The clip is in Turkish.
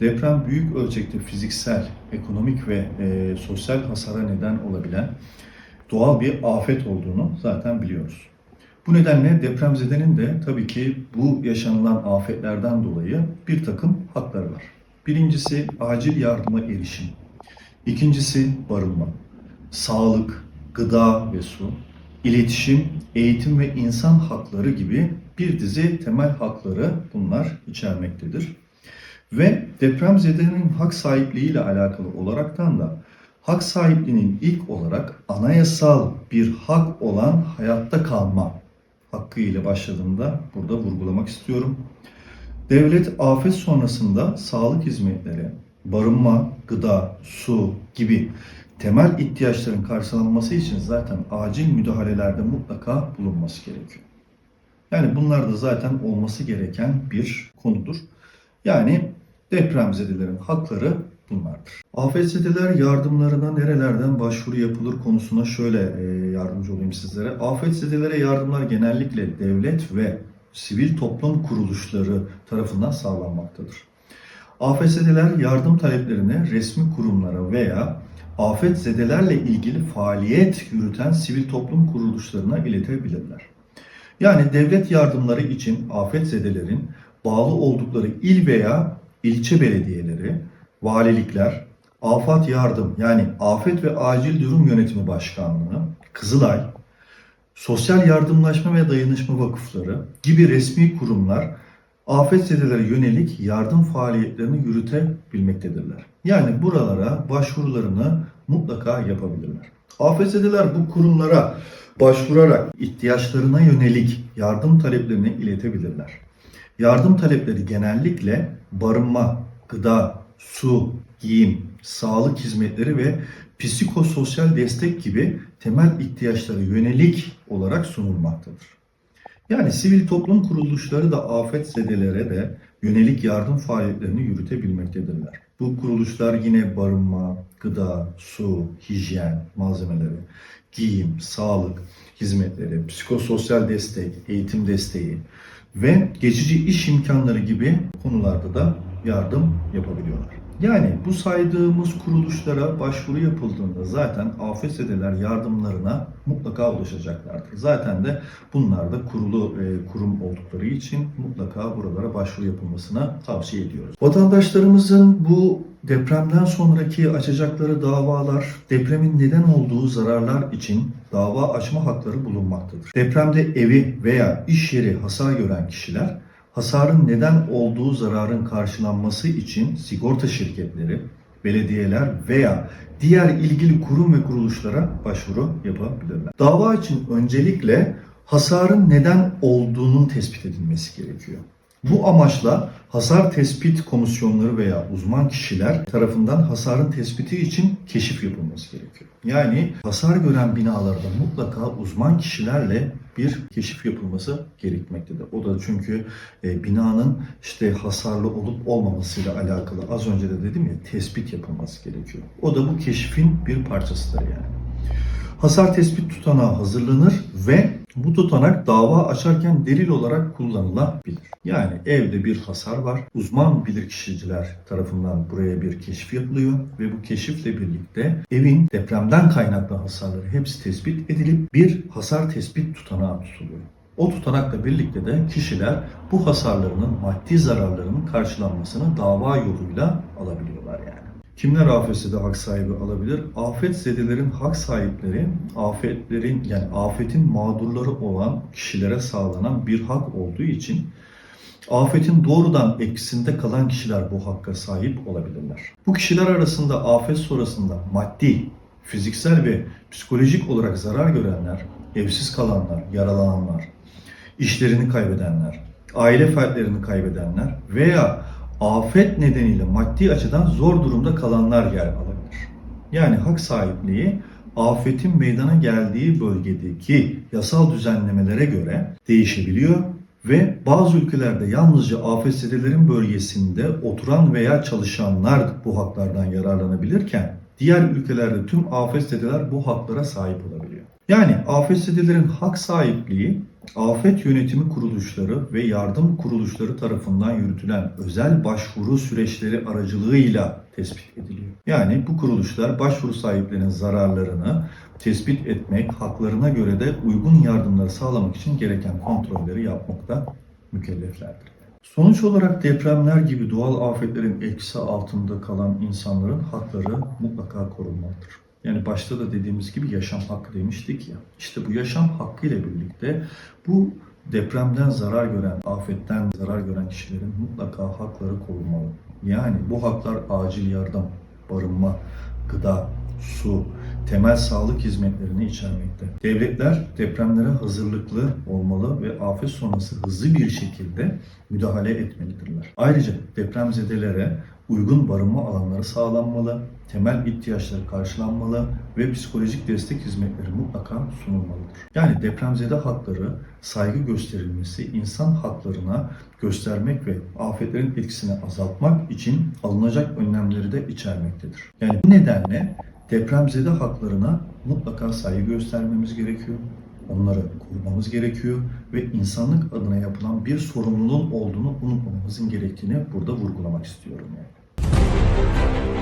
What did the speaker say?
Deprem büyük ölçekte fiziksel, ekonomik ve e, sosyal hasara neden olabilen doğal bir afet olduğunu zaten biliyoruz. Bu nedenle depremzedenin de tabii ki bu yaşanılan afetlerden dolayı bir takım hakları var. Birincisi acil yardıma erişim. İkincisi barınma, sağlık, gıda ve su, iletişim, eğitim ve insan hakları gibi bir dizi temel hakları bunlar içermektedir. Ve depremzedenin hak sahipliği ile alakalı olaraktan da hak sahipliğinin ilk olarak anayasal bir hak olan hayatta kalma hakkı ile başladığında burada vurgulamak istiyorum. Devlet afet sonrasında sağlık hizmetleri, barınma, gıda, su gibi temel ihtiyaçların karşılanması için zaten acil müdahalelerde mutlaka bulunması gerekiyor. Yani bunlar da zaten olması gereken bir konudur. Yani depremzedelerin hakları bunlardır. Afetzedeler yardımlarına nerelerden başvuru yapılır konusuna şöyle e, yardımcı olayım sizlere. Afetzedelere yardımlar genellikle devlet ve sivil toplum kuruluşları tarafından sağlanmaktadır. Afetzedeler yardım taleplerini resmi kurumlara veya afetzedelerle ilgili faaliyet yürüten sivil toplum kuruluşlarına iletebilirler. Yani devlet yardımları için afetzedelerin bağlı oldukları il veya ilçe belediyeleri, valilikler, afet yardım yani afet ve acil durum yönetimi başkanlığı, Kızılay, sosyal yardımlaşma ve dayanışma vakıfları gibi resmi kurumlar afetzedelere yönelik yardım faaliyetlerini yürütebilmektedirler. Yani buralara başvurularını mutlaka yapabilirler. Afetzedeler bu kurumlara başvurarak ihtiyaçlarına yönelik yardım taleplerini iletebilirler. Yardım talepleri genellikle barınma, gıda, su, giyim, sağlık hizmetleri ve psikososyal destek gibi temel ihtiyaçlara yönelik olarak sunulmaktadır. Yani sivil toplum kuruluşları da afetzedelere de yönelik yardım faaliyetlerini yürütebilmektedirler. Bu kuruluşlar yine barınma, gıda, su, hijyen malzemeleri, giyim, sağlık hizmetleri, psikososyal destek, eğitim desteği ve geçici iş imkanları gibi konularda da yardım yapabiliyorlar. Yani bu saydığımız kuruluşlara başvuru yapıldığında zaten afetzedeler yardımlarına mutlaka ulaşacaklardır. Zaten de bunlar da kurulu e, kurum oldukları için mutlaka buralara başvuru yapılmasına tavsiye ediyoruz. Vatandaşlarımızın bu depremden sonraki açacakları davalar, depremin neden olduğu zararlar için dava açma hakları bulunmaktadır. Depremde evi veya iş yeri hasar gören kişiler hasarın neden olduğu zararın karşılanması için sigorta şirketleri, belediyeler veya diğer ilgili kurum ve kuruluşlara başvuru yapabilirler. Dava için öncelikle hasarın neden olduğunun tespit edilmesi gerekiyor. Bu amaçla hasar tespit komisyonları veya uzman kişiler tarafından hasarın tespiti için keşif yapılması gerekiyor. Yani hasar gören binalarda mutlaka uzman kişilerle bir keşif yapılması gerekmektedir. O da çünkü e, binanın işte hasarlı olup olmamasıyla alakalı az önce de dedim ya tespit yapılması gerekiyor. O da bu keşfin bir parçasıdır yani. Hasar tespit tutanağı hazırlanır ve bu tutanak dava açarken delil olarak kullanılabilir. Yani evde bir hasar var. Uzman bilirkişiciler tarafından buraya bir keşif yapılıyor ve bu keşifle birlikte evin depremden kaynaklı hasarları hepsi tespit edilip bir hasar tespit tutanağı tutuluyor. O tutanakla birlikte de kişiler bu hasarlarının maddi zararlarının karşılanmasını dava yoluyla alabiliyorlar yani. Kimler afetzede hak sahibi alabilir? Afetzedelerin hak sahipleri, afetlerin yani afetin mağdurları olan kişilere sağlanan bir hak olduğu için afetin doğrudan etkisinde kalan kişiler bu hakka sahip olabilirler. Bu kişiler arasında afet sonrasında maddi, fiziksel ve psikolojik olarak zarar görenler, evsiz kalanlar, yaralananlar, işlerini kaybedenler, aile fertlerini kaybedenler veya afet nedeniyle maddi açıdan zor durumda kalanlar yer alabilir. Yani hak sahipliği afetin meydana geldiği bölgedeki yasal düzenlemelere göre değişebiliyor ve bazı ülkelerde yalnızca afetzedelerin bölgesinde oturan veya çalışanlar bu haklardan yararlanabilirken diğer ülkelerde tüm afetzedeler bu haklara sahip olabiliyor. Yani afetzedelerin hak sahipliği afet yönetimi kuruluşları ve yardım kuruluşları tarafından yürütülen özel başvuru süreçleri aracılığıyla tespit ediliyor. Yani bu kuruluşlar başvuru sahiplerinin zararlarını tespit etmek, haklarına göre de uygun yardımları sağlamak için gereken kontrolleri yapmakta mükelleflerdir. Sonuç olarak depremler gibi doğal afetlerin etkisi altında kalan insanların hakları mutlaka korunmalıdır. Yani başta da dediğimiz gibi yaşam hakkı demiştik ya. İşte bu yaşam hakkı ile birlikte bu depremden zarar gören, afetten zarar gören kişilerin mutlaka hakları korunmalı. Yani bu haklar acil yardım, barınma, gıda, su, temel sağlık hizmetlerini içermekte. Devletler depremlere hazırlıklı olmalı ve afet sonrası hızlı bir şekilde müdahale etmelidirler. Ayrıca depremzedelere uygun barınma alanları sağlanmalı, temel ihtiyaçları karşılanmalı ve psikolojik destek hizmetleri mutlaka sunulmalıdır. Yani depremzede hakları saygı gösterilmesi, insan haklarına göstermek ve afetlerin etkisini azaltmak için alınacak önlemleri de içermektedir. Yani bu nedenle depremzede haklarına mutlaka saygı göstermemiz gerekiyor. Onları korumamız gerekiyor ve insanlık adına yapılan bir sorumluluğun olduğunu unutmamamızın gerektiğini burada vurgulamak istiyorum. Yani.